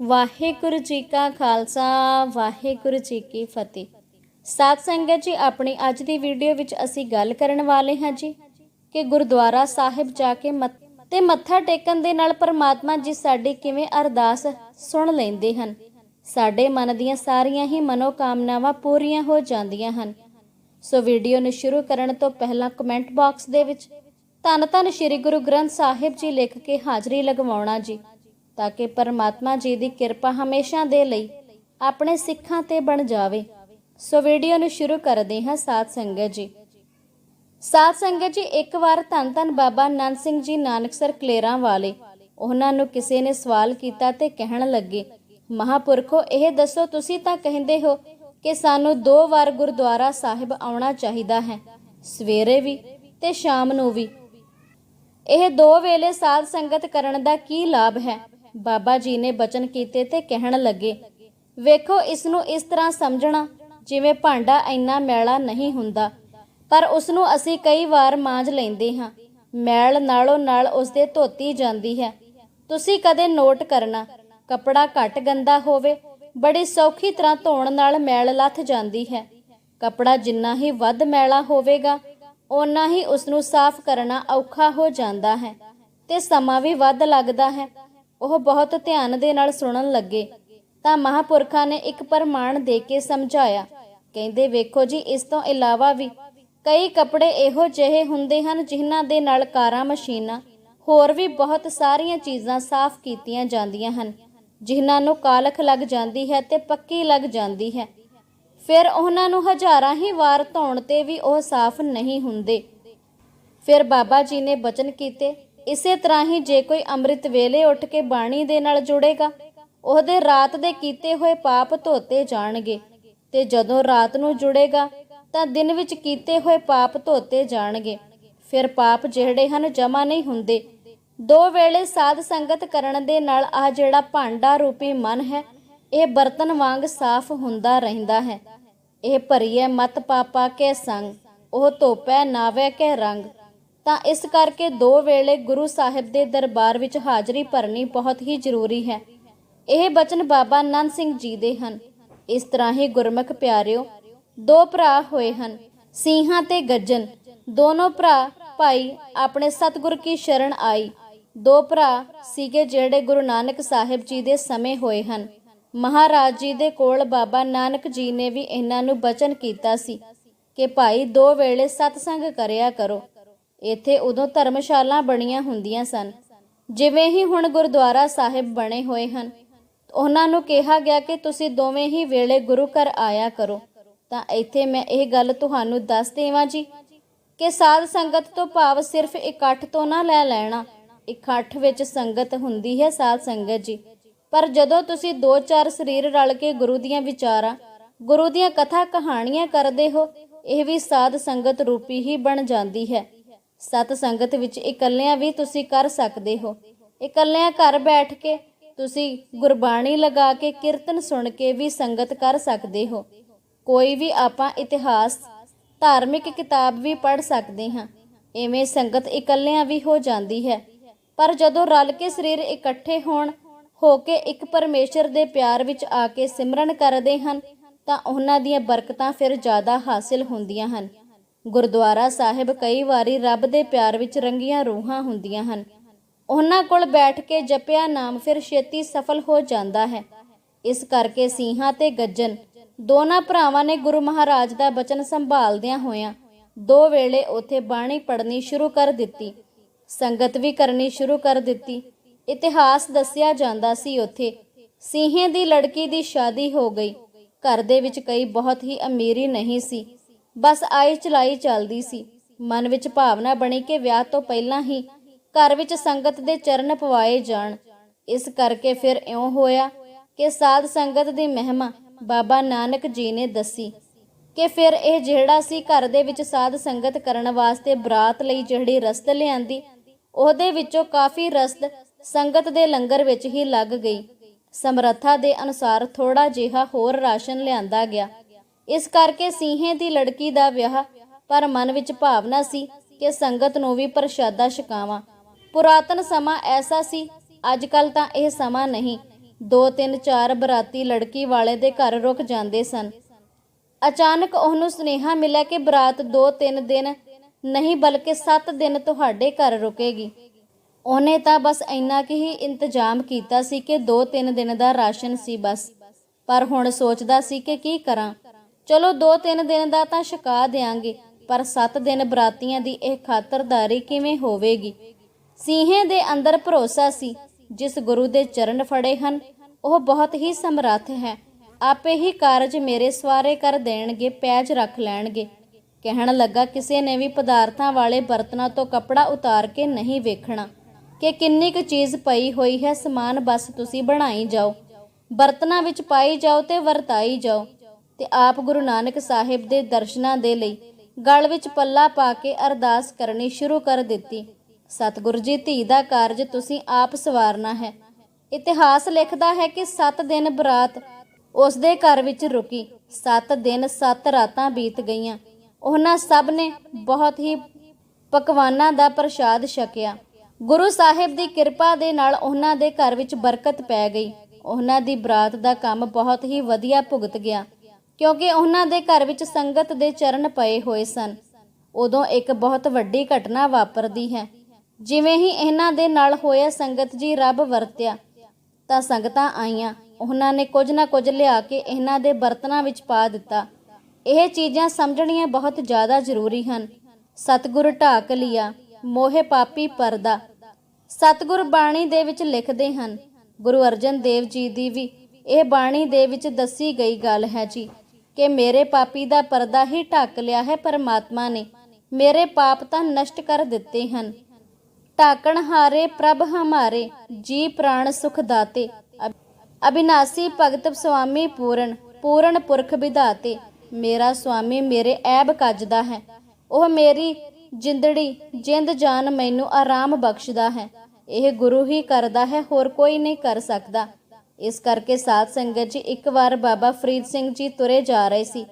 ਵਾਹਿਗੁਰੂ ਜੀ ਕਾ ਖਾਲਸਾ, ਵਾਹਿਗੁਰੂ ਜੀ ਕੀ ਫਤਿਹ। ਸਾਧ ਸੰਗਤ ਜੀ, ਆਪਣੀ ਅੱਜ ਦੀ ਵੀਡੀਓ ਵਿੱਚ ਅਸੀਂ ਗੱਲ ਕਰਨ ਵਾਲੇ ਹਾਂ ਜੀ ਕਿ ਗੁਰਦੁਆਰਾ ਸਾਹਿਬ ਜਾ ਕੇ ਤੇ ਮੱਥਾ ਟੇਕਣ ਦੇ ਨਾਲ ਪਰਮਾਤਮਾ ਜੀ ਸਾਡੀ ਕਿਵੇਂ ਅਰਦਾਸ ਸੁਣ ਲੈਂਦੇ ਹਨ। ਸਾਡੇ ਮਨ ਦੀਆਂ ਸਾਰੀਆਂ ਹੀ ਮਨੋਕਾਮਨਾਵਾਂ ਪੂਰੀਆਂ ਹੋ ਜਾਂਦੀਆਂ ਹਨ। ਸੋ ਵੀਡੀਓ ਨੂੰ ਸ਼ੁਰੂ ਕਰਨ ਤੋਂ ਪਹਿਲਾਂ ਕਮੈਂਟ ਬਾਕਸ ਦੇ ਵਿੱਚ ਧੰਨ ਧੰਨ ਸ੍ਰੀ ਗੁਰੂ ਗ੍ਰੰਥ ਸਾਹਿਬ ਜੀ ਲਿਖ ਕੇ ਹਾਜ਼ਰੀ ਲਗਵਾਉਣਾ ਜੀ। ਤਾਂ ਕਿ ਪਰਮਾਤਮਾ ਜੀ ਦੀ ਕਿਰਪਾ ਹਮੇਸ਼ਾ ਦੇ ਲਈ ਆਪਣੇ ਸਿੱਖਾਂ ਤੇ ਬਣ ਜਾਵੇ। ਸੋ ਵੀਡੀਓ ਨੂੰ ਸ਼ੁਰੂ ਕਰਦੇ ਹਾਂ ਸਾਧ ਸੰਗਤ ਜੀ। ਸਾਧ ਸੰਗਤ ਜੀ, ਇੱਕ ਵਾਰ ਧੰਨ ਧੰਨ ਬਾਬਾ ਨੰਦ ਸਿੰਘ ਜੀ ਨਾਨਕਸਰ ਕਲੇਰਾਂ ਵਾਲੇ, ਉਹਨਾਂ ਨੂੰ ਕਿਸੇ ਨੇ ਸਵਾਲ ਕੀਤਾ ਤੇ ਕਹਿਣ ਲੱਗੇ, ਮਹਾਪੁਰਖੋ, ਇਹ ਦੱਸੋ ਤੁਸੀਂ ਤਾਂ ਕਹਿੰਦੇ ਹੋ ਕਿ ਸਾਨੂੰ ਦੋ ਵਾਰ ਗੁਰਦੁਆਰਾ ਸਾਹਿਬ ਆਉਣਾ ਚਾਹੀਦਾ ਹੈ, ਸਵੇਰੇ ਵੀ ਤੇ ਸ਼ਾਮ ਨੂੰ ਵੀ। ਇਹ ਦੋ ਵੇਲੇ ਸਾਧ ਸੰਗਤ ਕਰਨ ਦਾ ਕੀ ਲਾਭ ਹੈ? ਬਾਬਾ ਜੀ ਨੇ ਬਚਨ ਕੀਤੇ ਤੇ ਕਹਿਣ ਲੱਗੇ, ਵੇਖੋ ਇਸ ਨੂੰ ਇਸ ਤਰ੍ਹਾਂ ਸਮਝਣਾ, ਜਿਵੇਂ ਭਾਂਡਾ ਇੰਨਾ ਮੈਲਾ ਨਹੀਂ ਹੁੰਦਾ, ਪਰ ਉਸ ਨੂੰ ਅਸੀਂ ਕਈ ਵਾਰ ਮਾਂਜ ਲੈਂਦੇ ਹਾਂ। ਮੈਲ ਨਾਲੋਂ ਨਾਲ ਉਸ ਦੇ ਧੋਤੀ ਜਾਂਦੀ ਹੈ। ਤੁਸੀਂ ਕਦੇ ਨੋਟ ਕਰਨਾ, ਕਪੜਾ ਘੱਟ ਗੰਦਾ ਹੋਵੇ, ਬੜੀ ਸੌਖੀ ਤਰ੍ਹਾਂ ਧੋਣ ਨਾਲ ਮੈਲ ਲੱਥ ਜਾਂਦੀ ਹੈ। ਕਪੜਾ ਜਿੰਨਾ ਹੀ ਵੱਧ ਮੈਲਾ ਹੋਵੇਗਾ, ਓਨਾ ਹੀ ਉਸ ਨੂੰ ਸਾਫ਼ ਕਰਨਾ ਔਖਾ ਹੋ ਜਾਂਦਾ ਹੈ ਤੇ ਸਮਾਂ ਵੀ ਵੱਧ ਲੱਗਦਾ ਹੈ। ਉਹ ਬਹੁਤ ਧਿਆਨ ਦੇ ਨਾਲ ਸੁਣਨ ਲੱਗੇ, ਤਾਂ ਮਹਾਪੁਰਖਾਂ ਨੇ ਇੱਕ ਪ੍ਰਮਾਣ ਦੇ ਕੇ ਸਮਝਾਇਆ। ਕਹਿੰਦੇ, ਵੇਖੋ ਜੀ, ਇਸ ਤੋਂ ਇਲਾਵਾ ਵੀ ਕਈ ਕੱਪੜੇ ਇਹੋ ਜਿਹੇ ਹੁੰਦੇ ਹਨ ਜਿਨ੍ਹਾਂ ਦੇ ਨਾਲ ਕਾਰਾਂ, ਮਸ਼ੀਨਾਂ, ਹੋਰ ਵੀ ਬਹੁਤ ਸਾਰੀਆਂ ਚੀਜ਼ਾਂ ਸਾਫ਼ ਕੀਤੀਆਂ ਜਾਂਦੀਆਂ ਹਨ, ਜਿਨ੍ਹਾਂ ਨੂੰ ਕਾਲਖ ਲੱਗ ਜਾਂਦੀ ਹੈ ਤੇ ਪੱਕੀ ਲੱਗ ਜਾਂਦੀ ਹੈ। ਫਿਰ ਉਹਨਾਂ ਨੂੰ ਹਜ਼ਾਰਾਂ ਹੀ ਵਾਰ ਧੋਣ ਤੇ ਵੀ ਉਹ ਸਾਫ਼ ਨਹੀਂ ਹੁੰਦੇ। ਫਿਰ ਬਾਬਾ ਜੀ ਨੇ ਬਚਨ ਕੀਤੇ ਇਸੇ ਤਰ੍ਹਾਂ ਹੀ ਜੇ ਕੋਈ ਅੰਮ੍ਰਿਤ ਵੇਲੇ ਉੱਠ ਕੇ ਬਾਣੀ ਦੇ ਨਾਲ ਜੁੜੇਗਾ, ਉਹਦੇ ਰਾਤ ਦੇ ਕੀਤੇ ਹੋਏ ਪਾਪ ਧੋਤੇ ਜਾਣਗੇ ਤੇ ਜਦੋਂ ਰਾਤ ਨੂੰ ਜੁੜੇਗਾ, ਤਾਂ ਦਿਨ ਵਿੱਚ ਕੀਤੇ ਹੋਏ ਪਾਪ ਧੋਤੇ ਜਾਣਗੇ। ਫਿਰ ਪਾਪ ਜਿਹੜੇ ਹਨ ਜਮਾ ਨਹੀਂ ਹੁੰਦੇ। ਦੋ ਵੇਲੇ ਸਾਧ ਸੰਗਤ ਕਰਨ ਦੇ ਨਾਲ ਆ ਜਿਹੜਾ ਭਾਂਡਾ ਰੂਪੀ ਮਨ ਹੈ, ਇਹ ਬਰਤਨ ਵਾਂਗ ਸਾਫ਼ ਹੁੰਦਾ ਰਹਿੰਦਾ ਹੈ। ਇਹ ਭਰੀਏ ਮਤ ਪਾਪਾ ਕੇ ਸੰਗ, ਉਹ ਧੋਪੈ ਨਾਵੇ ਕੇ ਰੰਗ। ਤਾਂ ਇਸ ਕਰਕੇ ਦੋ ਵੇਲੇ ਗੁਰੂ ਸਾਹਿਬ ਦੇ ਦਰਬਾਰ ਵਿੱਚ ਹਾਜ਼ਰੀ ਭਰਨੀ ਬਹੁਤ ਹੀ ਜ਼ਰੂਰੀ ਹੈ। ਇਹ ਬਚਨ ਬਾਬਾ ਨੰਦ ਸਿੰਘ ਜੀ ਦੇ ਹਨ। ਇਸ ਤਰ੍ਹਾਂ ਹੀ ਗੁਰਮੁਖ ਪਿਆਰਿਓ, ਦੋ ਭਰਾ ਹੋਏ ਹਨ ਸਿੰਘਾਂ ਤੇ ਗੱਜਨ ਦੋਨੋਂ ਭਰਾ ਭਾਈ ਆਪਣੇ ਸਤਿਗੁਰ ਕੀ ਸ਼ਰਨ ਆਈ। ਦੋ ਭਰਾ ਸੀਗੇ ਜਿਹੜੇ ਗੁਰੂ ਨਾਨਕ ਸਾਹਿਬ ਜੀ ਦੇ ਸਮੇਂ ਹੋਏ ਹਨ। ਮਹਾਰਾਜ ਜੀ ਦੇ ਕੋਲ ਬਾਬਾ ਨਾਨਕ ਜੀ ਨੇ ਵੀ ਇਹਨਾਂ ਨੂੰ ਬਚਨ ਕੀਤਾ ਸੀ ਕਿ ਭਾਈ ਦੋ ਵੇਲੇ ਸਤਸੰਗ ਕਰਿਆ ਕਰੋ। ਇੱਥੇ ਉਦੋਂ ਧਰਮਸ਼ਾਲਾ ਬਣੀਆਂ ਹੁੰਦੀਆਂ ਸਨ। ਜਿਵੇਂ ਹੀ ਹੁਣ ਗੁਰਦੁਆਰਾ ਸਾਹਿਬ ਬਣੇ ਹੋਏ ਹਨ, ਉਹਨਾਂ ਨੂੰ ਕਿਹਾ ਗਿਆ ਕਿ ਤੁਸੀਂ ਦੋਵੇਂ ਹੀ ਵੇਲੇ ਗੁਰੂ ਘਰ ਆਇਆ ਕਰੋ। ਤਾਂ ਇੱਥੇ ਮੈਂ ਇਹ ਗੱਲ ਤੁਹਾਨੂੰ ਦੱਸ ਦੇਵਾਂ ਜੀ ਕਿ ਸਾਧ ਸੰਗਤ ਤੋਂ ਭਾਵ ਸਿਰਫ ਇਕੱਠ ਤੋਂ ਨਾ ਲੈ ਲੈਣਾ, ਇਕੱਠ ਵਿੱਚ ਸੰਗਤ ਹੁੰਦੀ ਹੈ ਸਾਧ ਸੰਗਤ ਜੀ। ਪਰ ਜਦੋਂ ਤੁਸੀਂ ਦੋ ਚਾਰ ਸਰੀਰ ਰਲ ਕੇ ਗੁਰੂ ਦੀਆਂ ਵਿਚਾਰਾਂ, ਗੁਰੂ ਦੀਆਂ ਕਥਾ ਕਹਾਣੀਆਂ ਕਰਦੇ ਹੋ, ਇਹ ਵੀ ਸਾਧ ਸੰਗਤ ਰੂਪੀ ਹੀ ਬਣ ਜਾਂਦੀ ਹੈ। ਸਤ ਸੰਗਤ ਵਿੱਚ ਇਕੱਲਿਆਂ ਵੀ ਤੁਸੀਂ ਕਰ ਸਕਦੇ ਹੋ। ਇਕੱਲਿਆਂ ਘਰ ਬੈਠ ਕੇ ਤੁਸੀਂ ਗੁਰਬਾਣੀ ਲਗਾ ਕੇ, ਕੀਰਤਨ ਸੁਣ ਕੇ ਵੀ ਸੰਗਤ ਕਰ ਸਕਦੇ ਹੋ। ਕੋਈ ਵੀ ਆਪਾਂ ਇਤਿਹਾਸ, ਧਾਰਮਿਕ ਕਿਤਾਬ ਵੀ ਪੜ੍ਹ ਸਕਦੇ ਹਾਂ। ਐਵੇਂ ਸੰਗਤ ਇਕੱਲਿਆਂ ਵੀ ਹੋ ਜਾਂਦੀ ਹੈ। ਪਰ ਜਦੋਂ ਰਲ ਕੇ ਸਰੀਰ ਇਕੱਠੇ ਹੋਣ, ਹੋ ਕੇ ਇੱਕ ਪਰਮੇਸ਼ਰ ਦੇ ਪਿਆਰ ਵਿੱਚ ਆ ਕੇ ਸਿਮਰਨ ਕਰਦੇ ਹਨ, ਤਾਂ ਉਹਨਾਂ ਦੀਆਂ ਬਰਕਤਾਂ ਫਿਰ ਜ਼ਿਆਦਾ ਹਾਸਿਲ ਹੁੰਦੀਆਂ ਹਨ। ਗੁਰਦੁਆਰਾ ਸਾਹਿਬ ਕਈ ਵਾਰੀ ਰੱਬ ਦੇ ਪਿਆਰ ਵਿੱਚ ਰੰਗੀਆਂ ਰੂਹਾਂ ਹੁੰਦੀਆਂ ਹਨ। ਉਹਨਾਂ ਕੋਲ ਬੈਠ ਕੇ ਜਪਿਆ ਨਾਮ ਫਿਰ ਛੇਤੀ ਸਫਲ ਹੋ ਜਾਂਦਾ ਹੈ। ਇਸ ਕਰਕੇ ਸਿੰਘਾਂ ਤੇ ਗੱਜਨ ਦੋਨਾਂ ਭਰਾਵਾਂ ਨੇ ਗੁਰੂ ਮਹਾਰਾਜ ਦਾ ਬਚਨ ਸੰਭਾਲਦਿਆਂ ਹੋਇਆਂ ਦੋ ਵੇਲੇ ਉਥੇ ਬਾਣੀ ਪੜ੍ਹਨੀ ਸ਼ੁਰੂ ਕਰ ਦਿੱਤੀ, ਸੰਗਤ ਵੀ ਕਰਨੀ ਸ਼ੁਰੂ ਕਰ ਦਿੱਤੀ। ਇਤਿਹਾਸ ਦੱਸਿਆ ਜਾਂਦਾ ਸੀ ਉਥੇ ਸਿੰਘੇ ਦੀ ਲੜਕੀ ਦੀ ਸ਼ਾਦੀ ਹੋ ਗਈ। ਘਰ ਦੇ ਵਿੱਚ ਕਈ ਬਹੁਤ ਹੀ ਅਮੀਰੀ ਨਹੀਂ ਸੀ। ਬਸ ਆਈ ਚਲਾਈ ਚੱਲਦੀ ਸੀ। ਮਨ ਵਿੱਚ ਭਾਵਨਾ ਬਣੀ ਕਿ ਵਿਆਹ ਤੋਂ ਪਹਿਲਾਂ ਹੀ ਘਰ ਵਿੱਚ ਸੰਗਤ ਦੇ ਚਰਨ ਪਵਾਏ ਜਾਣ। ਇਸ ਕਰਕੇ ਫਿਰ ਇਉਂ ਹੋਇਆ ਕਿ ਸਾਧ ਸੰਗਤ ਦੀ ਮਹਿਮਾ ਬਾਬਾ ਨਾਨਕ ਜੀ ਨੇ ਦੱਸੀ ਕਿ ਫਿਰ ਇਹ ਜਿਹੜਾ ਸੀ ਘਰ ਦੇ ਵਿੱਚ ਸਾਧ ਸੰਗਤ ਕਰਨ ਵਾਸਤੇ ਬਰਾਤ ਲਈ ਜਿਹੜੀ ਰਸਤ ਲਿਆਂਦੀ, ਉਹਦੇ ਵਿੱਚੋਂ ਕਾਫੀ ਰਸਤ ਸੰਗਤ ਦੇ ਲੰਗਰ ਵਿੱਚ ਹੀ ਲੱਗ ਗਈ। ਸਮਰੱਥਾ ਦੇ ਅਨੁਸਾਰ ਥੋੜਾ ਜਿਹਾ ਹੋਰ ਰਾਸ਼ਨ ਲਿਆਂਦਾ ਗਿਆ। ਇਸ ਕਰਕੇ ਸੀਹੇ ਦੀ ਲੜਕੀ ਦਾ ਵਿਆਹ ਪਰ ਮਨ ਵਿੱਚ ਭਾਵਨਾ ਸੀ ਕਿ ਸੰਗਤ ਨੂੰ ਵੀ ਪ੍ਰਸ਼ਾਦਾ ਛਕਾਵਾਂ। ਪੁਰਾਤਨ ਸਮਾਂ ਐਸਾ ਸੀ ਅੱਜ ਕੱਲ ਤਾਂ ਇਹ ਸਮਾਂ ਨਹੀਂ। ਦੋ, ਤਿੰਨ, ਚਾਰ ਬਰਾਤੀ ਲੜਕੀ ਵਾਲੇ ਦੇ ਘਰ ਰੁਕ ਜਾਂਦੇ ਸਨ। ਅਚਾਨਕ ਉਹਨੂੰ ਸੁਨੇਹਾ ਮਿਲਿਆ ਕਿ ਬਰਾਤ 2-3 ਦਿਨ ਨਹੀਂ ਬਲਕਿ 7 ਦਿਨ ਤੁਹਾਡੇ ਘਰ ਰੁਕੇਗੀ। ਉਹਨੇ ਤਾਂ ਬਸ ਇੰਨਾ ਕਿ ਹੀ ਇੰਤਜ਼ਾਮ ਕੀਤਾ ਸੀ ਕਿ 2-3 ਦਿਨ ਦਾ ਰਾਸ਼ਨ ਸੀ ਬਸ। ਪਰ ਹੁਣ ਸੋਚਦਾ ਸੀ ਕਿ ਕੀ ਕਰਾਂ। ਚਲੋ 2-3 ਦਿਨ ਦਾ ਤਾਂ ਛਕਾ ਦੇਾਂਗੇ ਪਰ 7 ਦਿਨ ਬਰਾਤੀਆਂ ਦੀ ਇਹ ਖਾਤਰਦਾਰੀ ਕਿਵੇਂ ਹੋਵੇਗੀ? ਸੀਹੇ ਦੇ ਅੰਦਰ ਭਰੋਸਾ ਸੀ, ਜਿਸ ਗੁਰੂ ਦੇ ਚਰਨ ਫੜੇ ਹਨ, ਉਹ ਬਹੁਤ ਹੀ ਸਮਰੱਥ ਹੈ। ਆਪੇ ਹੀ ਕਾਰਜ ਮੇਰੇ ਸਵਾਰੇ ਕਰ ਦੇਣਗੇ, ਪੈਜ ਰੱਖ ਲੈਣਗੇ। ਕਹਿਣ ਲੱਗਾ, ਕਿਸੇ ਨੇ ਵੀ ਪਦਾਰਥਾਂ ਵਾਲੇ ਬਰਤਨਾਂ ਤੋਂ ਕੱਪੜਾ ਉਤਾਰ ਕੇ ਨਹੀਂ ਵੇਖਣਾ। ਕਿ ਕਿੰਨੀ ਕੁ ਚੀਜ਼ ਪਈ ਹੋਈ ਹੈ, ਸਮਾਨ ਬਸ ਤੁਸੀਂ ਬਣਾਈ ਜਾਓ। ਬਰਤਨਾਂ ਵਿੱਚ ਪਾਈ ਜਾਓ ਤੇ ਵਰਤਾਈ ਜਾਓ। ਤੇ ਆਪ ਗੁਰੂ ਨਾਨਕ ਸਾਹਿਬ ਦੇ ਦਰਸ਼ਨਾਂ ਦੇ ਲਈ ਗਲ ਵਿੱਚ ਪੱਲਾ ਪਾ ਕੇ ਅਰਦਾਸ ਕਰਨੀ ਸ਼ੁਰੂ ਕਰ ਦਿੱਤੀ। ਸਤਿਗੁਰੂ ਜੀ, ਧੀ ਦਾ ਕਾਰਜ ਤੁਸੀਂ ਆਪ ਸਵਾਰਨਾ ਹੈ। ਇਤਿਹਾਸ ਲਿਖਦਾ ਹੈ ਕਿ 7 ਦਿਨ ਬਰਾਤ ਉਸ ਦੇ ਘਰ ਵਿੱਚ ਰੁਕੀ। 7 ਦਿਨ 7 ਰਾਤਾਂ ਬੀਤ ਗਈਆਂ। ਉਹਨਾਂ ਸਭ ਨੇ ਬਹੁਤ ਹੀ ਪਕਵਾਨਾਂ ਦਾ ਪ੍ਰਸ਼ਾਦ ਛਕਿਆ। ਗੁਰੂ ਸਾਹਿਬ ਦੀ ਕਿਰਪਾ ਦੇ ਨਾਲ ਉਹਨਾਂ ਦੇ ਘਰ ਵਿੱਚ ਬਰਕਤ ਪੈ ਗਈ। ਉਹਨਾਂ ਦੀ ਬਰਾਤ ਦਾ ਕੰਮ ਬਹੁਤ ਹੀ ਵਧੀਆ ਭੁਗਤ ਗਿਆ। ਕਿਉਂਕਿ ਉਹਨਾਂ ਦੇ ਘਰ ਵਿੱਚ ਸੰਗਤ ਦੇ ਚਰਨ ਪਏ ਹੋਏ ਸਨ। ਉਦੋਂ ਇੱਕ ਬਹੁਤ ਵੱਡੀ ਘਟਨਾ ਵਾਪਰਦੀ ਹੈ। ਜਿਵੇਂ ਹੀ ਇਹਨਾਂ ਦੇ ਨਾਲ ਹੋਇਆ ਸੰਗਤ ਜੀ ਰੱਬ ਵਰਤਿਆ, ਤਾਂ ਸੰਗਤਾਂ ਆਈਆਂ। ਉਹਨਾਂ ਨੇ ਕੁਝ ਨਾ ਕੁਝ ਲਿਆ ਕੇ ਇਹਨਾਂ ਦੇ ਬਰਤਨਾਂ ਵਿੱਚ ਪਾ ਦਿੱਤਾ। ਇਹ ਚੀਜ਼ਾਂ ਸਮਝਣੀਆਂ ਬਹੁਤ ਜ਼ਿਆਦਾ ਜ਼ਰੂਰੀ ਹਨ। ਸਤਿਗੁਰ ਢਾਕ ਲਿਆ, ਮੋਹਿ ਪਾਪੀ ਪਰਦਾ। ਸਤਿਗੁਰ ਬਾਣੀ ਦੇ ਵਿੱਚ ਲਿਖਦੇ ਹਨ, ਗੁਰੂ ਅਰਜਨ ਦੇਵ ਜੀ ਦੀ ਵੀ ਇਹ ਬਾਣੀ ਦੇ ਵਿੱਚ ਦੱਸੀ ਗਈ ਗੱਲ ਹੈ ਜੀ। ਕਿ ਮੇਰੇ ਪਾਪੀ ਦਾ ਪਰਦਾ ਹੀ ਢੱਕ ਲਿਆ ਹੈ ਪਰਮਾਤਮਾ ਨੇ। ਮੇਰੇ ਪਾਪ ਤਾਂ ਨਸ਼ਟ ਕਰ ਦਿੱਤੇ ਹਨ। ਢਾਕਣ ਹਾਰੇ ਪ੍ਰਭ ਹਮਾਰੇ, ਜੀ ਪ੍ਰਾਣ ਸੁਖ ਦਾਤੇ। ਅਬਿਨਾਸੀ ਭਗਤ ਸੁਆਮੀ ਪੂਰਨ ਪੂਰਨ ਪੁਰਖ ਵਿਧਾਤੇ। ਮੇਰਾ ਸੁਆਮੀ ਮੇਰੇ ਐਬ ਕੱਜਦਾ ਹੈ। ਉਹ ਮੇਰੀ ਜਿੰਦੜੀ, ਜਿੰਦ ਜਾਨ ਮੈਨੂੰ ਆਰਾਮ ਬਖਸ਼ਦਾ ਹੈ। ਇਹ ਗੁਰੂ ਹੀ ਕਰਦਾ ਹੈ, ਹੋਰ ਕੋਈ ਨਹੀਂ ਕਰ ਸਕਦਾ। ਇਸ ਕਰਕੇ ਸਾਧ ਸੰਗਤ ਜੀ, ਇੱਕ ਵਾਰ ਬਾਬਾ ਫਰੀਦ ਸਿੰਘ ਜੀ ਤੁਰੇ ਜਾ ਰਹੇ ਸੀ।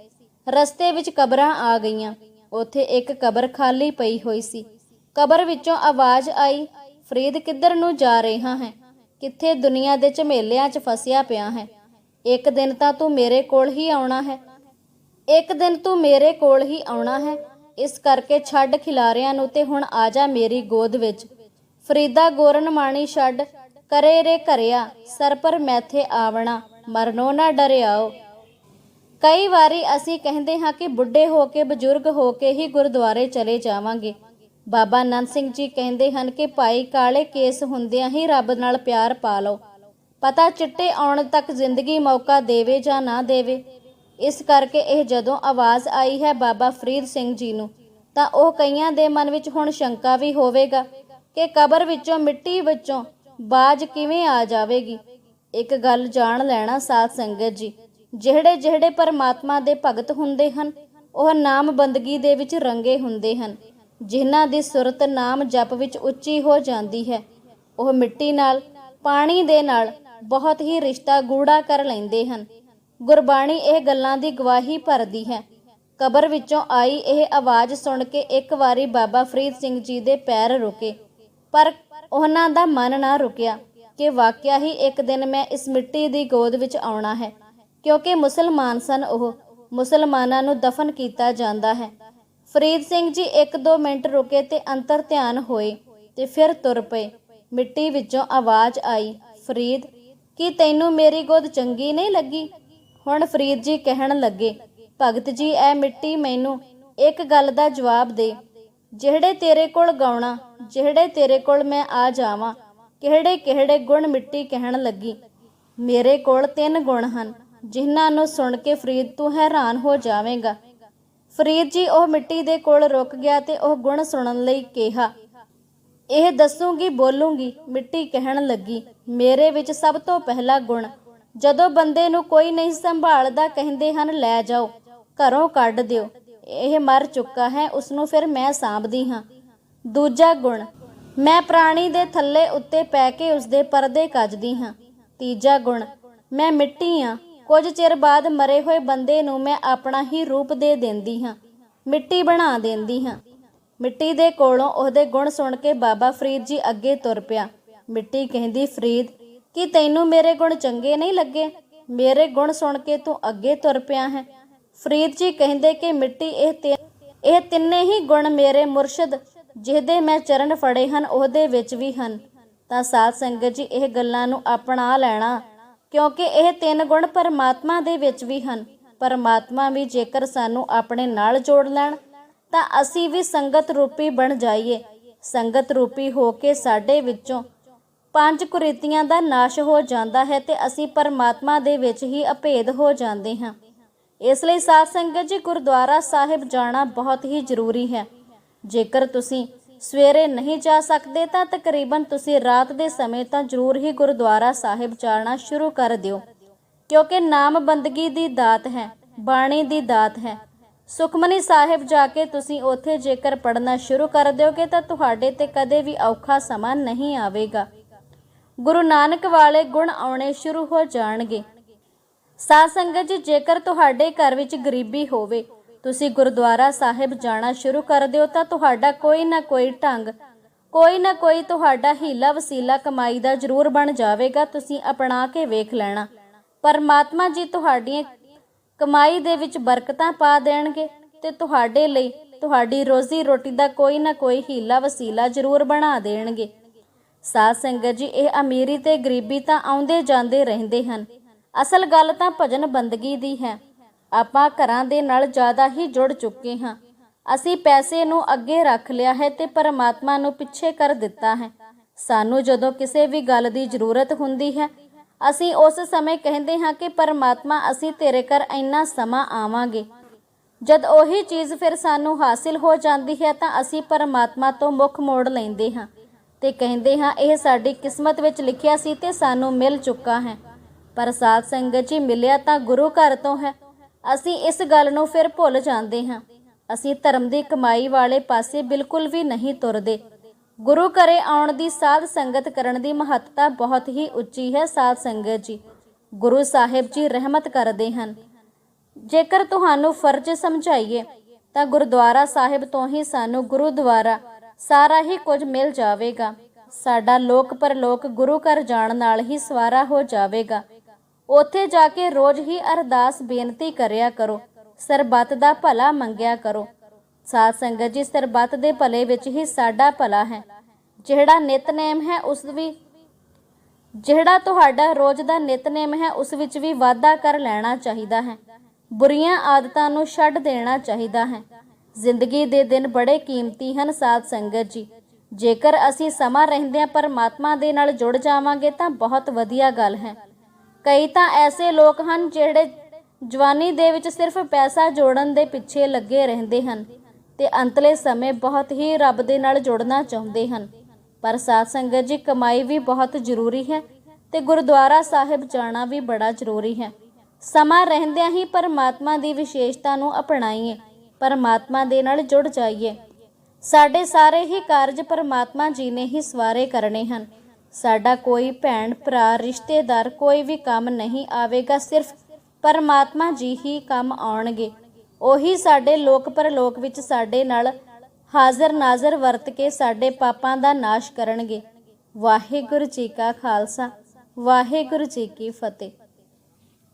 ਰਸਤੇ ਵਿੱਚ ਕਬਰਾਂ ਆ ਗਈਆਂ। ਉੱਥੇ ਇੱਕ ਕਬਰ ਖਾਲੀ ਪਈ ਹੋਈ ਸੀ। ਕਬਰ ਵਿੱਚੋਂ ਆਵਾਜ਼ ਆਈ, ਫਰੀਦ, ਕਿੱਧਰ ਨੂੰ ਜਾ ਰਿਹਾ ਹੈ? ਕਿੱਥੇ ਦੁਨੀਆ ਦੇ ਝਮੇਲਿਆਂ 'ਚ ਫਸਿਆ ਪਿਆ ਹੈ? ਇੱਕ ਦਿਨ ਤਾਂ ਤੂੰ ਮੇਰੇ ਕੋਲ ਹੀ ਆਉਣਾ ਹੈ। ਇੱਕ ਦਿਨ ਤੂੰ ਮੇਰੇ ਕੋਲ ਹੀ ਆਉਣਾ ਹੈ। ਇਸ ਕਰਕੇ ਛੱਡ ਖਿਲਾਰਿਆਂ ਨੂੰ ਤੇ ਹੁਣ ਆ ਜਾ ਮੇਰੀ ਗੋਦ ਵਿੱਚ। ਫਰੀਦਾ ਗੋਰਨ ਮਾਣੀ ਛੱਡ ਕਰੇ ਰੇ ਘਰਿਆ, ਸਰ ਪਰ ਮੈਥੇ ਆਵਣਾ, ਮਰਨੋ ਨਾ ਡਰਿਆਓ। ਕਈ ਵਾਰੀ ਅਸੀਂ ਕਹਿੰਦੇ ਹਾਂ ਕਿ ਬੁੱਢੇ ਹੋ ਕੇ, ਬਜ਼ੁਰਗ ਹੋ ਕੇ ਹੀ ਗੁਰਦੁਆਰੇ ਚਲੇ ਜਾਵਾਂਗੇ। ਬਾਬਾ ਨੰਦ ਸਿੰਘ ਜੀ ਕਹਿੰਦੇ ਹਨ ਕਿ ਭਾਈ ਕਾਲੇ ਕੇਸ ਹੁੰਦਿਆਂ ਹੀ ਰੱਬ ਨਾਲ ਪਿਆਰ ਪਾ ਲਓ। ਪਤਾ ਚਿੱਟੇ ਆਉਣ ਤੱਕ ਜ਼ਿੰਦਗੀ ਮੌਕਾ ਦੇਵੇ ਜਾਂ ਨਾ ਦੇਵੇ। ਇਸ ਕਰਕੇ ਇਹ ਜਦੋਂ ਆਵਾਜ਼ ਆਈ ਹੈ ਬਾਬਾ ਫਰੀਦ ਸਿੰਘ ਜੀ ਨੂੰ, ਤਾਂ ਉਹ ਕਈਆਂ ਦੇ ਮਨ ਵਿੱਚ ਹੁਣ ਸ਼ੰਕਾ ਵੀ ਹੋਵੇਗਾ ਕਿ ਕਬਰ ਵਿੱਚੋਂ, ਮਿੱਟੀ ਵਿੱਚੋਂ ਬਾਜ ਕਿਵੇਂ ਆ ਜਾਵੇਗੀ? ਇੱਕ ਗੱਲ ਜਾਣ ਲੈਣਾ ਸਾਧ ਸੰਗਤ ਜੀ। ਜਿਹੜੇ ਜਿਹੜੇ ਪਰਮਾਤਮਾ ਦੇ ਭਗਤ ਹੁੰਦੇ ਹਨ, ਉਹ ਨਾਮ ਬੰਦਗੀ ਦੇ ਵਿੱਚ ਰੰਗੇ ਹੁੰਦੇ ਹਨ। ਜਿਨ੍ਹਾਂ ਦੀ ਸੁਰਤ ਨਾਮ ਜਪ ਵਿੱਚ ਉੱਚੀ ਹੋ ਜਾਂਦੀ ਹੈ, ਉਹ ਮਿੱਟੀ ਨਾਲ, ਪਾਣੀ ਦੇ ਨਾਲ ਬਹੁਤ ਹੀ ਰਿਸ਼ਤਾ ਗੂੜਾ ਕਰ ਲੈਂਦੇ ਹਨ। ਗੁਰਬਾਣੀ ਇਹ ਗੱਲਾਂ ਦੀ ਗਵਾਹੀ ਭਰਦੀ ਹੈ। ਕਬਰ ਵਿੱਚੋਂ ਆਈ ਇਹ ਆਵਾਜ਼ ਸੁਣ ਕੇ ਇੱਕ ਵਾਰੀ ਬਾਬਾ ਫਰੀਦ ਸਿੰਘ ਜੀ ਦੇ ਪੈਰ ਰੁਕੇ। ਪਰ ਉਹਨਾਂ ਦਾ ਮਨ ਨਾ ਰੁਕਿਆ ਕਿ ਵਾਕਿਆ ਹੀ ਇੱਕ ਦਿਨ ਮੈਂ ਇਸ ਮਿੱਟੀ ਦੀ ਗੋਦ ਵਿੱਚ ਆਉਣਾ ਹੈ, ਕਿਉਂਕਿ ਮੁਸਲਮਾਨ ਸਨ ਉਹ। ਮੁਸਲਮਾਨਾਂ ਨੂੰ ਦਫਨ ਕੀਤਾ ਜਾਂਦਾ ਹੈ। ਫਰੀਦ ਸਿੰਘ ਜੀ 1-2 ਮਿੰਟ ਰੁਕੇ ਤੇ ਅੰਤਰ ਧਿਆਨ ਹੋਏ ਤੇ ਫਿਰ ਤੁਰ ਪਏ। ਮਿੱਟੀ ਵਿੱਚੋਂ ਆਵਾਜ਼ ਆਈ, ਫਰੀਦ, ਕੀ ਤੈਨੂੰ ਮੇਰੀ ਗੋਦ ਚੰਗੀ ਨਹੀਂ ਲੱਗੀ? ਹੁਣ ਫਰੀਦ ਜੀ ਕਹਿਣ ਲੱਗੇ, ਭਗਤ ਜੀ ਐ ਮਿੱਟੀ ਮੈਨੂੰ ਇੱਕ ਗੱਲ ਦਾ ਜਵਾਬ ਦੇ। ਜਿਹੜੇ ਤੇਰੇ ਕੋਲ ਗਾਉਣਾ, ਜਿਹੜੇ ਤੇਰੇ ਕੋਲ ਮੈਂ ਆ ਜਾਵਾਂ, ਕਿਹੜੇ ਕਿਹੜੇ ਗੁਣ ਮਿੱਟੀ ਕਹਿਣ ਲੱਗੀ? ਮੇਰੇ ਕੋਲ ਤਿੰਨ ਗੁਣ ਹਨ, ਜਿਨ੍ਹਾਂ ਨੂੰ ਸੁਣ ਕੇ ਫਰੀਦ ਤੂੰ ਹੈਰਾਨ ਹੋ ਜਾਵੇਂਗਾ। ਫਰੀਦ ਜੀ, ਉਹ ਮਿੱਟੀ ਦੇ ਕੋਲ ਰੁਕ ਗਿਆ ਤੇ ਉਹ ਗੁਣ ਸੁਣਨ ਲਈ ਕਿਹਾ, ਇਹ ਦੱਸੂਗੀ, ਬੋਲੂਗੀ, ਮਿੱਟੀ ਕਹਿਣ ਲੱਗੀ। ਮੇਰੇ ਵਿੱਚ ਸਭ ਤੋਂ ਪਹਿਲਾ ਗੁਣ, ਜਦੋਂ ਬੰਦੇ ਨੂੰ ਕੋਈ ਨਹੀਂ ਸੰਭਾਲਦਾ, ਕਹਿੰਦੇ ਹਨ, ਲੈ ਜਾਓ, ਘਰੋਂ ਕੱਢ ਦਿਓ। ਇਹ ਮਰ ਚੁੱਕਾ ਹੈ ਉਸ ਨੂੰ ਫਿਰ ਮੈਂ ਸਾਂਭਦੀ ਹਾਂ। ਦੂਜਾ ਗੁਣ, ਮੈਂ ਪ੍ਰਾਣੀ ਦੇ ਥੱਲੇ ਉੱਤੇ ਪੈ ਕੇ ਉਸ ਦੇ ਪਰਦੇ ਕੱਜਦੀ ਹਾਂ। ਤੀਜਾ ਗੁਣ, ਮੈਂ ਮਿੱਟੀ ਹਾਂ, ਕੁਝ ਚਿਰ ਬਾਅਦ ਮਰੇ ਹੋਏ ਬੰਦੇ ਨੂੰ ਮੈਂ ਆਪਣਾ ਹੀ ਰੂਪ ਦੇ ਦਿੰਦੀ ਹਾਂ, ਮਿੱਟੀ ਬਣਾ ਦਿੰਦੀ ਹਾਂ। ਮਿੱਟੀ ਦੇ ਕੋਲੋਂ ਉਹਦੇ ਗੁਣ ਸੁਣ ਕੇ ਬਾਬਾ ਫਰੀਦ ਜੀ ਅੱਗੇ ਤੁਰ ਪਿਆ। ਮਿੱਟੀ ਕਹਿੰਦੀ, ਫਰੀਦ, ਕਿ ਤੈਨੂੰ ਮੇਰੇ ਗੁਣ ਚੰਗੇ ਨਹੀਂ ਲੱਗੇ? ਮੇਰੇ ਗੁਣ ਸੁਣ ਕੇ ਤੂੰ ਅੱਗੇ ਤੁਰ ਪਿਆ ਹੈ। ਫਰੀਦ ਜੀ ਕਹਿੰਦੇ ਕਿ ਮਿੱਟੀ ਇਹ ਤਿ- ਇਹ ਤਿੰਨੇ ਹੀ ਗੁਣ ਮੇਰੇ ਮੁਰਸ਼ਿਦ, ਜਿਹਦੇ ਮੈਂ ਚਰਨ ਫੜੇ ਹਨ, ਉਹਦੇ ਵਿੱਚ ਵੀ ਹਨ। ਤਾਂ ਸਾਧ ਸੰਗਤ ਜੀ, ਇਹ ਗੱਲਾਂ ਨੂੰ ਅਪਣਾ ਲੈਣਾ, ਕਿਉਂਕਿ ਇਹ ਤਿੰਨ ਗੁਣ ਪਰਮਾਤਮਾ ਦੇ ਵਿੱਚ ਵੀ ਹਨ। ਪਰਮਾਤਮਾ ਵੀ ਜੇਕਰ ਸਾਨੂੰ ਆਪਣੇ ਨਾਲ ਜੋੜ ਲੈਣ, ਤਾਂ ਅਸੀਂ ਵੀ ਸੰਗਤ ਰੂਪੀ ਬਣ ਜਾਈਏ। ਸੰਗਤ ਰੂਪੀ ਹੋ ਕੇ ਸਾਡੇ ਵਿੱਚੋਂ ਪੰਜ ਕੁਰੀਤੀਆਂ ਦਾ ਨਾਸ਼ ਹੋ ਜਾਂਦਾ ਹੈ ਤੇ ਅਸੀਂ ਪਰਮਾਤਮਾ ਦੇ ਵਿੱਚ ਹੀ ਅਭੇਦ ਹੋ ਜਾਂਦੇ ਹਾਂ। ਇਸ ਲਈ ਸਾਧ ਸੰਗਤ ਜੀ, ਗੁਰਦੁਆਰਾ ਸਾਹਿਬ ਜਾਣਾ ਬਹੁਤ ਹੀ ਜ਼ਰੂਰੀ ਹੈ। ਜੇਕਰ ਤੁਸੀਂ ਸਵੇਰੇ ਨਹੀਂ ਜਾ ਸਕਦੇ, ਤਾਂ ਤਕਰੀਬਨ ਤੁਸੀਂ ਰਾਤ ਦੇ ਸਮੇਂ ਤਾਂ ਜ਼ਰੂਰ ਹੀ ਗੁਰਦੁਆਰਾ ਸਾਹਿਬ ਜਾਣਾ ਸ਼ੁਰੂ ਕਰ ਦਿਓ। ਕਿਉਂਕਿ ਨਾਮ ਬੰਦਗੀ ਦੀ ਦਾਤ ਹੈ, ਬਾਣੀ ਦੀ ਦਾਤ ਹੈ। ਸੁਖਮਨੀ ਸਾਹਿਬ ਜਾ ਕੇ ਤੁਸੀਂ ਉੱਥੇ ਜੇਕਰ ਪੜਨਾ ਸ਼ੁਰੂ ਕਰ ਦਿਓਗੇ, ਤਾਂ ਤੁਹਾਡੇ ਤੇ ਕਦੇ ਵੀ ਔਖਾ ਸਮਾਂ ਨਹੀਂ ਆਵੇਗਾ। ਗੁਰੂ ਨਾਨਕ ਵਾਲੇ ਗੁਣ ਆਉਣੇ ਸ਼ੁਰੂ ਹੋ ਜਾਣਗੇ। ਸਾਧ ਸੰਗਤ ਜੀ, ਜੇਕਰ ਤੁਹਾਡੇ ਘਰ ਵਿੱਚ ਗਰੀਬੀ ਹੋਵੇ, ਤੁਸੀਂ ਗੁਰਦੁਆਰਾ ਸਾਹਿਬ ਜਾਣਾ ਸ਼ੁਰੂ ਕਰ ਦਿਓ ਤਾਂ ਤੁਹਾਡਾ ਕੋਈ ਨਾ ਕੋਈ ਢੰਗ, ਕੋਈ ਨਾ ਕੋਈ ਤੁਹਾਡਾ ਹੀਲਾ ਵਸੀਲਾ ਕਮਾਈ ਦਾ ਜ਼ਰੂਰ ਬਣ ਜਾਵੇਗਾ, ਤੁਸੀਂ ਅਪਣਾ ਕੇ ਵੇਖ ਲੈਣਾ। ਪਰਮਾਤਮਾ ਜੀ, ਤੁਹਾਡੀਆਂ ਕਮਾਈ ਦੇ ਵਿੱਚ ਬਰਕਤਾਂ ਪਾ ਦੇਣਗੇ ਤੇ ਤੁਹਾਡੇ ਲਈ ਤੁਹਾਡੀ ਰੋਜ਼ੀ ਰੋਟੀ ਦਾ ਕੋਈ ਨਾ ਕੋਈ ਹੀਲਾ ਵਸੀਲਾ ਜ਼ਰੂਰ ਬਣਾ ਦੇਣਗੇ। ਸਾਧ ਸੰਗਤ ਜੀ, ਇਹ ਅਮੀਰੀ ਤੇ ਗਰੀਬੀ ਤਾਂ ਆਉਂਦੇ ਜਾਂਦੇ ਰਹਿੰਦੇ ਹਨ। ਅਸਲ ਗੱਲ ਤਾਂ ਭਜਨ ਬੰਦਗੀ ਦੀ ਹੈ। ਆਪਾਂ ਘਰਾਂ ਦੇ ਨਾਲ ਜ਼ਿਆਦਾ ਹੀ ਜੁੜ ਚੁੱਕੇ ਹਾਂ। ਅਸੀਂ ਪੈਸੇ ਨੂੰ ਅੱਗੇ ਰੱਖ ਲਿਆ ਹੈ ਤੇ ਪਰਮਾਤਮਾ ਨੂੰ ਪਿੱਛੇ ਕਰ ਦਿੱਤਾ ਹੈ। ਸਾਨੂੰ ਜਦੋਂ ਕਿਸੇ ਵੀ ਗੱਲ ਦੀ ਜ਼ਰੂਰਤ ਹੁੰਦੀ ਹੈ, ਅਸੀਂ ਉਸ ਸਮੇਂ ਕਹਿੰਦੇ ਹਾਂ ਕਿ ਪਰਮਾਤਮਾ ਅਸੀਂ ਤੇਰੇ ਘਰ ਇੰਨਾ ਸਮਾਂ ਆਵਾਂਗੇ। ਜਦ ਉਹੀ ਚੀਜ਼ ਫਿਰ ਸਾਨੂੰ ਹਾਸਿਲ ਹੋ ਜਾਂਦੀ ਹੈ ਤਾਂ ਅਸੀਂ ਪਰਮਾਤਮਾ ਤੋਂ ਮੁੱਖ ਮੋੜ ਲੈਂਦੇ ਹਾਂ ਤੇ ਕਹਿੰਦੇ ਹਾਂ, ਇਹ ਸਾਡੀ ਕਿਸਮਤ ਵਿੱਚ ਲਿਖਿਆ ਸੀ ਤੇ ਸਾਨੂੰ ਮਿਲ ਚੁੱਕਾ ਹੈ। ਪਰ ਸਾਧ ਸੰਗਤ ਜੀ ਮਿਲਿਆ ਤਾਂ ਗੁਰੂ ਘਰ ਤੋਂ ਹੈ। ਅਸੀਂ ਇਸ ਗੱਲ ਨੂੰ ਫਿਰ ਭੁੱਲ ਜਾਂਦੇ ਹਾਂ। ਅਸੀਂ ਧਰਮ ਦੀ ਕਮਾਈ ਵਾਲੇ ਪਾਸੇ ਬਿਲਕੁਲ ਵੀ ਨਹੀਂ ਤੁਰਦੇ। ਗੁਰੂ ਘਰੇ ਆਉਣ ਦੀ ਸਾਧ ਸੰਗਤ ਕਰਨ ਦੀ ਮਹੱਤਤਾ ਬਹੁਤ ਹੀ ਉੱਚੀ ਹੈ ਸਾਧ ਸੰਗਤ ਜੀ। ਗੁਰੂ ਸਾਹਿਬ ਜੀ ਰਹਿਮਤ ਕਰਦੇ ਹਨ। ਜੇਕਰ ਤੁਹਾਨੂੰ ਫਰਜ਼ ਸਮਝਾਈਏ, ਤਾਂ ਗੁਰਦੁਆਰਾ ਸਾਹਿਬ ਤੋਂ ਹੀ ਸਾਨੂੰ ਗੁਰੂ ਦੁਆਰਾ ਸਾਰਾ ਹੀ ਕੁਝ ਮਿਲ ਜਾਵੇਗਾ। ਸਾਡਾ ਲੋਕ ਪਰਲੋਕ ਗੁਰੂ ਘਰ ਜਾਣ ਨਾਲ ਹੀ ਸਵਾਰਾ ਹੋ ਜਾਵੇਗਾ। ਉੱਥੇ ਜਾ ਕੇ ਰੋਜ਼ ਹੀ ਅਰਦਾਸ ਬੇਨਤੀ ਕਰਿਆ ਕਰੋ। ਸਰਬੱਤ ਦਾ ਭਲਾ ਮੰਗਿਆ ਕਰੋ। ਸਾਧ ਸੰਗਤ ਜੀ, ਸਰਬੱਤ ਦੇ ਭਲੇ ਵਿੱਚ ਹੀ ਸਾਡਾ ਭਲਾ ਹੈ। ਜਿਹੜਾ ਨਿਤਨੇਮ ਹੈ, ਉਸ ਵੀ ਜਿਹੜਾ ਤੁਹਾਡਾ ਰੋਜ਼ ਦਾ ਨਿਤਨੇਮ ਹੈ, ਉਸ ਵਿੱਚ ਵੀ ਵਾਧਾ ਕਰ ਲੈਣਾ ਚਾਹੀਦਾ ਹੈ। ਬੁਰੀਆਂ ਆਦਤਾਂ ਨੂੰ ਛੱਡ ਦੇਣਾ ਚਾਹੀਦਾ ਹੈ। ਜ਼ਿੰਦਗੀ ਦੇ ਦਿਨ ਬੜੇ ਕੀਮਤੀ ਹਨ, ਸਾਧ ਸੰਗਤ ਜੀ। ਜੇਕਰ ਅਸੀਂ ਸਮਾਂ ਰਹਿੰਦਿਆਂ ਪਰਮਾਤਮਾ ਦੇ ਨਾਲ ਜੁੜ ਜਾਵਾਂਗੇ, ਤਾਂ ਬਹੁਤ ਵਧੀਆ ਗੱਲ ਹੈ। ਕਈ ਤਾਂ ਐਸੇ ਲੋਕ ਹਨ ਜਿਹੜੇ ਜਵਾਨੀ ਦੇ ਵਿੱਚ ਸਿਰਫ ਪੈਸਾ ਜੋੜਨ ਦੇ ਪਿੱਛੇ ਲੱਗੇ ਰਹਿੰਦੇ ਹਨ ਤੇ ਅੰਤਲੇ ਸਮੇਂ ਬਹੁਤ ਹੀ ਰੱਬ ਦੇ ਨਾਲ ਜੁੜਨਾ ਚਾਹੁੰਦੇ ਹਨ। ਪਰ ਸਾਧ ਸੰਗਤ ਜੀ, ਕਮਾਈ ਵੀ ਬਹੁਤ ਜ਼ਰੂਰੀ ਹੈ ਤੇ ਗੁਰਦੁਆਰਾ ਸਾਹਿਬ ਜਾਣਾ ਵੀ ਬੜਾ ਜ਼ਰੂਰੀ ਹੈ। ਸਮਾਂ ਰਹਿੰਦਿਆਂ ਹੀ ਪਰਮਾਤਮਾ ਦੀ ਵਿਸ਼ੇਸ਼ਤਾ ਨੂੰ ਅਪਣਾਈਏ, ਪਰਮਾਤਮਾ ਦੇ ਨਾਲ ਜੁੜ ਜਾਈਏ। ਸਾਡੇ ਸਾਰੇ ਹੀ ਕਾਰਜ ਪਰਮਾਤਮਾ ਜੀ ਨੇ ਹੀ ਸਵਾਰੇ ਕਰਨੇ ਹਨ। ਸਾਡਾ ਕੋਈ ਭੈਣ, ਭਰਾ, ਰਿਸ਼ਤੇਦਾਰ ਕੋਈ ਵੀ ਕੰਮ ਨਹੀਂ ਆਵੇਗਾ, ਸਿਰਫ ਪਰਮਾਤਮਾ ਜੀ ਹੀ ਕੰਮ ਆਉਣਗੇ। ਉਹੀ ਸਾਡੇ ਲੋਕ ਪਰਲੋਕ ਵਿੱਚ ਸਾਡੇ ਨਾਲ ਹਾਜ਼ਰ ਨਾਜ਼ਰ ਵਰਤ ਕੇ ਸਾਡੇ ਪਾਪਾਂ ਦਾ ਨਾਸ਼ ਕਰਨਗੇ। ਵਾਹਿਗੁਰੂ ਜੀ ਕਾ ਖਾਲਸਾ, ਵਾਹਿਗੁਰੂ ਜੀ ਕੀ ਫਤਿਹ।